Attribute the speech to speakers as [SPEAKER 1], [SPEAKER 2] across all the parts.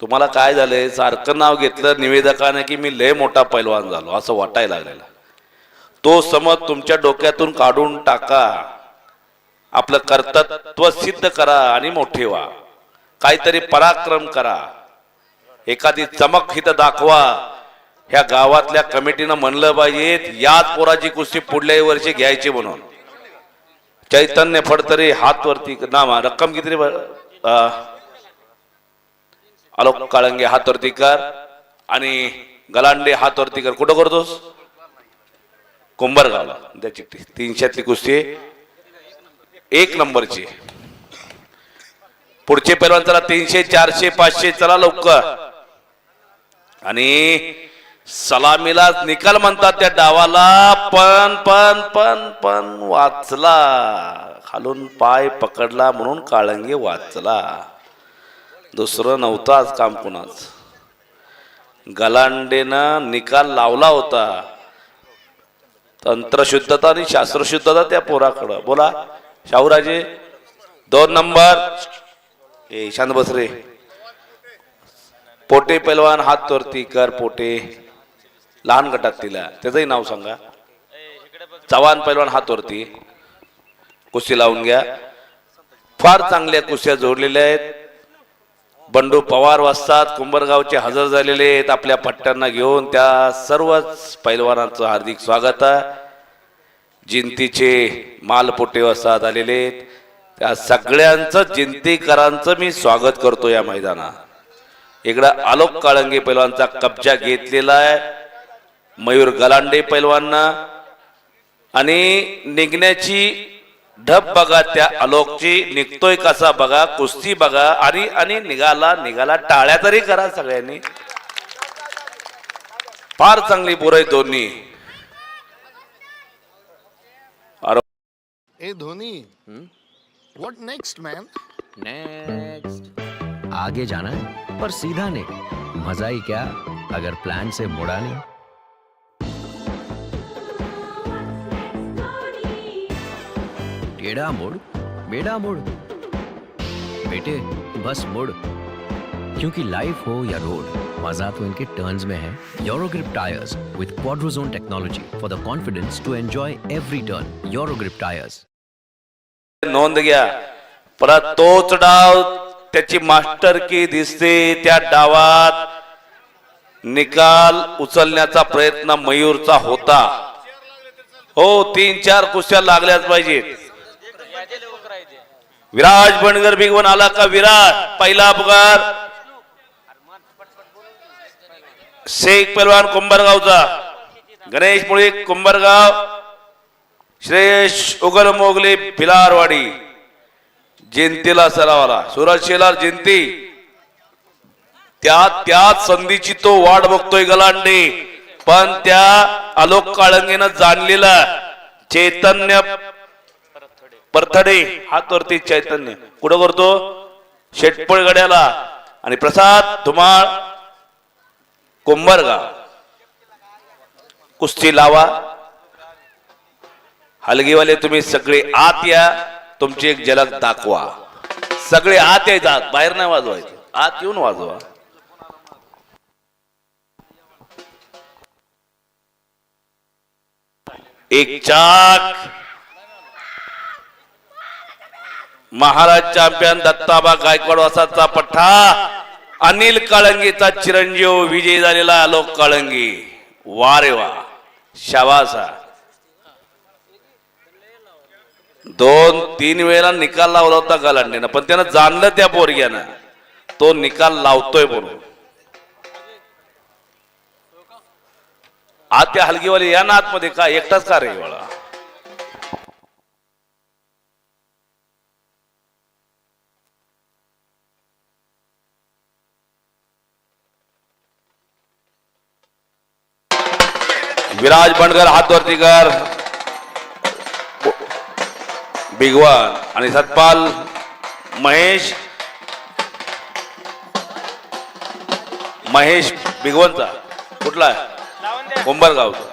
[SPEAKER 1] तुम्हाला काय झालंय? सारखं नाव घेतलं निवेदकाने की मी लय मोठा पैलवान झालो असं वाटायला लागलेला. तो समज तुमच्या डोक्यातून काढून टाका. आपलं कर्तत्व सिद्ध करा आणि मोठे व्हा. काहीतरी पराक्रम करा. एखादी चमक हित दाखवा. ह्या गावातल्या कमिटीनं म्हणलं पाहिजे याच पोराची कुस्ती पुढल्या वर्षी घ्यायची म्हणून. चैतन्य फडतरी हात वरती ना रक्कम किती आलोक काळंगे हात वरती कर आणि गलांडे हात वरती कर कुठं करतोस? कुंभारगावला. त्याची तीनशेतली कुस्ती एक नंबरची पुढचे पैलवान चला तीनशे चारशे पाचशे. चला लवकर. आणि सलामीला निकाल म्हणतात त्या डावाला. पण पण पण पण वाचला. खालून पाय पकडला म्हणून काळंगे वाचला. दुसरं नव्हतं आज काम कुणाच. गलांडेनं निकाल लावला होता. तंत्रशुद्धता आणि शास्त्रशुद्धता त्या पोराकडं. बोला शाहूराजे दोन नंबर. ए शांत बसरे पोटे पैलवान हात तोरती कर पोटे. लहान गटात तिला. त्याचंही नाव सांगा. चव्हाण पैलवान हात वरती. कुस्ती लावून घ्या. फार चांगल्या कुस्त्या जोडलेल्या आहेत. बंडू पवार वाजतात कुंभरगावचे हजर झालेले आहेत. आपल्या पट्ट्यांना घेऊन त्या सर्वच पैलवानांचं हार्दिक स्वागत आहे. जिंतीचे मालपोटे वाजतात आलेले आहेत. त्या सगळ्यांचं जिंतीकरांचं मी स्वागत करतो या मैदानात. इकडं आलोक काळंगे पैलवानचा कब्जा घेतलेला आहे. मयूर गलांडे पैलवांना आणि निघण्याची ढब बघा त्या आलोकची निघतोय कसा बघा कुस्ती बघा आणि आणि निघाला निघाला टाळ्या तरी करा सगळ्यांनी. फार चांगली पोरं आहेत दोन्ही. अरे.
[SPEAKER 2] Hey Dhoni, what next, man?
[SPEAKER 3] Next आगे जाना है पर सीधा नहीं। मजा ही क्या अगर प्लान से मुड़ा नहीं। केडा मोड़ बेड़ा मोड़ बेटे बस मोड़. क्योंकि लाइफ हो या रोड मजा तो हो इनके टर्न्स में है Eurogrip tyres with Quadrozone technology for the confidence to enjoy every turn Eurogrip tyres
[SPEAKER 1] नोंद घ्या. परत तोच डाव त्याची मास्टर की दिसते त्या डावात. निकाल उचलण्याचा प्रयत्न मयूरचा होता. हो तीन चार कुस्त्या लागल्याच पाहिजेत. विराज बनगर भिगवण आला का विराट? पहिला अपघात. शेख पहलवान कुंभरगावचा. गणेश मुळे कुंभरगाव. श्रेयश उगल मोगले भिलारवाडी. जयंतीला सरावाला. सुरज शेलार जयंती त्या त्याच संधीची तो वाट बघतोय गलांडे. पण त्या आलोक काळंगेनं जाणलेला चैतन्य परथडे हातवरती चैतन्य. कुठं करतो शेटपळ गड्याला आणि प्रसाद धुमाळ कुंभरगाव. कुस्ती लावा. हलगीवाले तुम्ही सगळे आत या. तुमची एक झलक दाखवा. सगळे आत यायचा बाहेर नाही वाजवायचं. आत येऊन वाजवा. एक चाक. महाराज चॅम्पियन दत्ताबा गायकवाड वासाचा पठ्ठा अनिल काळंगीचा चिरंजीव विजयी झालेला आलोक काळंगी. वा रे वा. शवासा दोन तीन वेळेला निकाल लावला होता गलांडेनं पण त्यानं जाणलं त्या पोरग्यानं. तो निकाल लावतोय म्हणून. आत त्या हलगीवाले या ना आतमध्ये का? एकटाच का रे वाला विराज बंडकर हात वरती कर. बिगवान आणि सतपाल महेश. महेश बिगवनचा कुठला आहे? कुंभरगावचा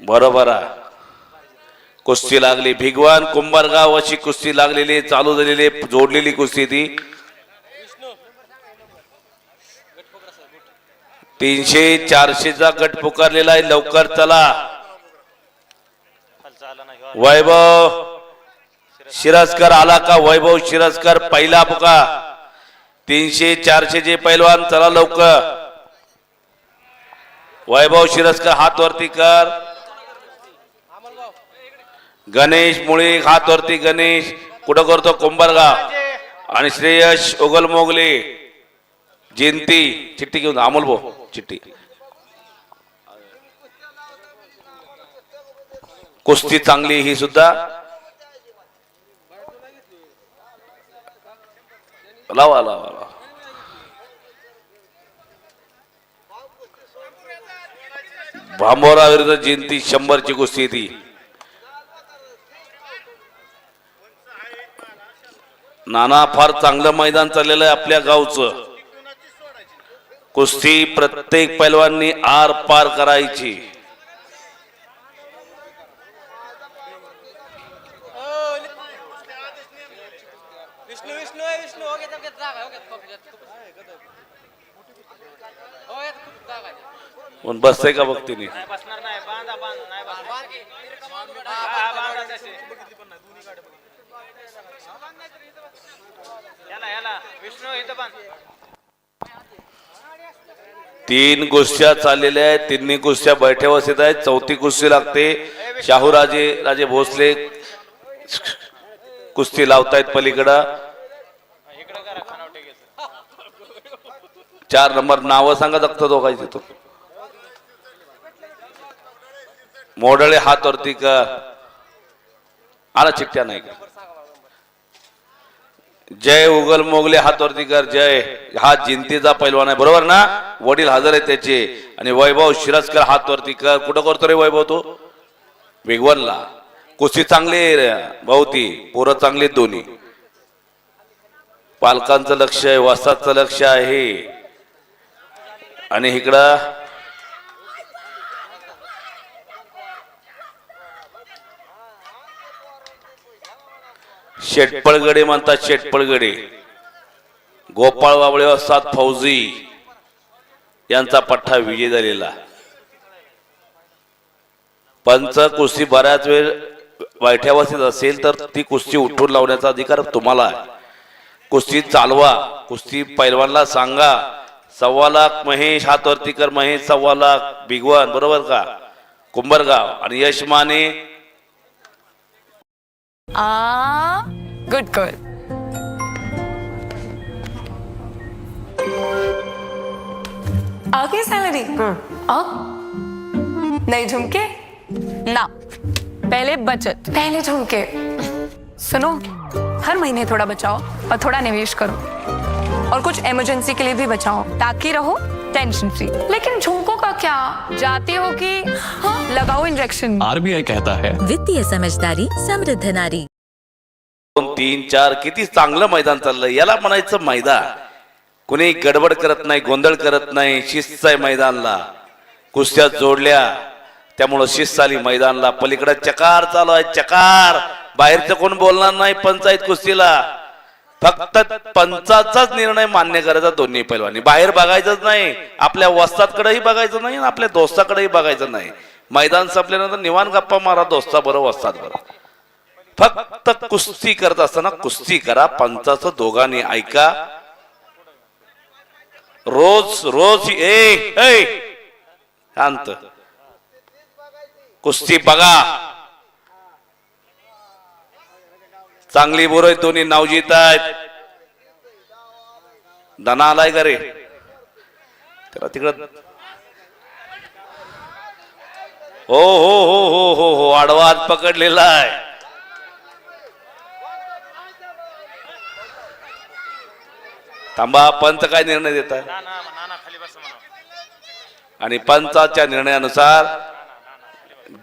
[SPEAKER 1] बरोबर आहे. कुस्ती लागली. भिगवान कुंभारगाव अशी कुस्ती लागलेली चालू झालेली जोडलेली कुस्ती ती. तीनशे चारशेचा गट पुकारलेला आहे लवकर चला. वैभव शिरस्कर आला का? वैभव शिरस्कर पहिला पुका तीनशे चारशे जे पैलवान चला लवकर. वैभव शिरस्कर हात वरती कर. गणेश मुळे हातवरती गणेश कुठं करतो कुंभारगाव आणि श्रेयश ओगल मोगले जयंती चिठ्ठी घेऊन अमोल भाऊ चिठ्ठी. कुस्ती चांगली ही सुद्धा. लावा लावा लावा. भांबोरा विरुद्ध जयंती शंभरची कुस्ती ती. नाना फार चांगलं मैदान चाललेलं आहे आपल्या गावचं. कुस्ती प्रत्येक पैलवांनी आर पार करायची.
[SPEAKER 4] विष्णू विष्णू आहे विष्णू हो
[SPEAKER 1] तीन कुस्त्या चाललेल्या आहेत. तिन्ही कुस्त्या बैठ्या बसत आहेत. चौथी कुस्ती लागते. शाहूराजे राजे भोसले कुस्ती लावतायत पलीकडं. चार नंबर नावं सांगा दत्त दोघांची तो. मोडळे हात वरती कर. आला चिठ्ठ्या नाही का? जय उगल मोगले हात वरती कर जय. हा जिंतीचा पैलवान आहे बरोबर ना? वडील हजर आहेत त्याचे. आणि वैभव शिरसकर हात वरती कर. कुठं करतो रे वैभव तो? वेगवनला. कुस्ती चांगली आहे भाऊती पोरं चांगली दोन्ही. पालकांचं लक्ष आहे वासाचं लक्ष आहे. आणि इकडं शेटपळगडे म्हणतात शेटपळगडे. गोपाळ बाबळे असतात फौजी. यांचा पठ्ठा विजय झालेला. पंच कुस्ती बऱ्याच वेळ वायठ्यावस्तीत असेल तर ती कुस्ती उठून लावण्याचा अधिकार तुम्हाला आहे. कुस्ती चालवा कुस्ती पैलवानला सांगा. सव्वा लाख महेश हातवरतीकर महेश सव्वा लाख भिगवान बरोबर का? कुंभरगाव आणि यश माने.
[SPEAKER 5] Good girl. आ गई सैलरी नहीं झुमके? ना. पहले बचत. पहले झुमके. सुनो हर महीने थोड़ा बचाओ और थोड़ा निवेश करो। और कुछ इमरजेंसी के लिए भी बचाओ। ताकि रहो टेंशन फ्री लेकिन झुमकों का क्या? जाते हो कि हाँ लगाओ इंजेक्शन
[SPEAKER 6] आरबीआई कहता है।
[SPEAKER 7] वित्तीय समझदारी समृद्ध नारी।
[SPEAKER 1] दोन तीन चार किती चांगलं मैदान चाललंय याला म्हणायचं मैदान. कुणी गडबड करत नाही गोंधळ करत नाही शिस्त आहे मैदानला. कुस्त्या जोडल्या त्यामुळं शिस्त आली मैदानला. पलीकडे चकार चालू आहे चकार. बाहेरचं कोण बोलणार नाही पंचायत कुस्तीला. फक्त पंचाचाच निर्णय मान्य करायचा दोन्ही पैलवानी. बाहेर बघायचंच नाही आपल्या वस्तातकडेही बघायचं नाही आणि आपल्या दोस्ताकडेही बघायचं नाही. मैदान संपल्यानंतर निवान गप्पा मारा दोस्ता बरोबर वस्तात बरोबर फक्त कुस्ती करत असताना कुस्ती करा पंचाचं दोघांनी ऐका. रोज रोज ए शांत. कुस्ती बघा. चांगली बोर दोन्ही दोन्ही नावजीत आहेत. दना आलाय का रे? त्याला तिकडं. हो हो हो हो हो हो आडवा पकडलेला आहे. थांबा पंच काय निर्णय देत आणि पंचाच्या निर्णयानुसार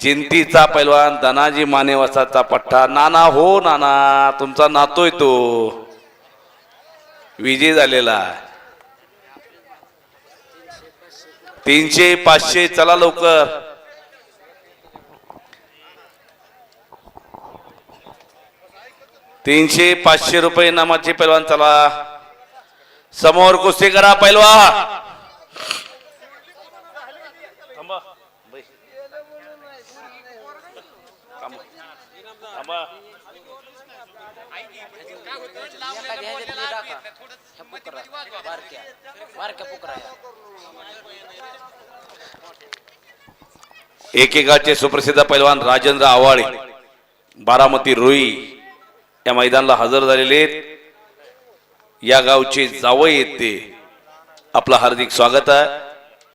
[SPEAKER 1] जिंतीचा पैलवान धनाजी मानेवासाचा पट्टा. नाना हो नाना तुमचा नातोय तो. विजय झालेला तीनशे पाचशे चला लवकर. तीनशे पाचशे रुपये नामाचे पैलवान चला. समोर कुस्ती करा पैलवा. एकेकाचे सुप्रसिद्ध पैलवान राजेंद्र आवाळे बारामती रुई या मैदानाला हजर झालेले आहेत. या गावचे जावई येते. ते आपलं हार्दिक स्वागत आहे.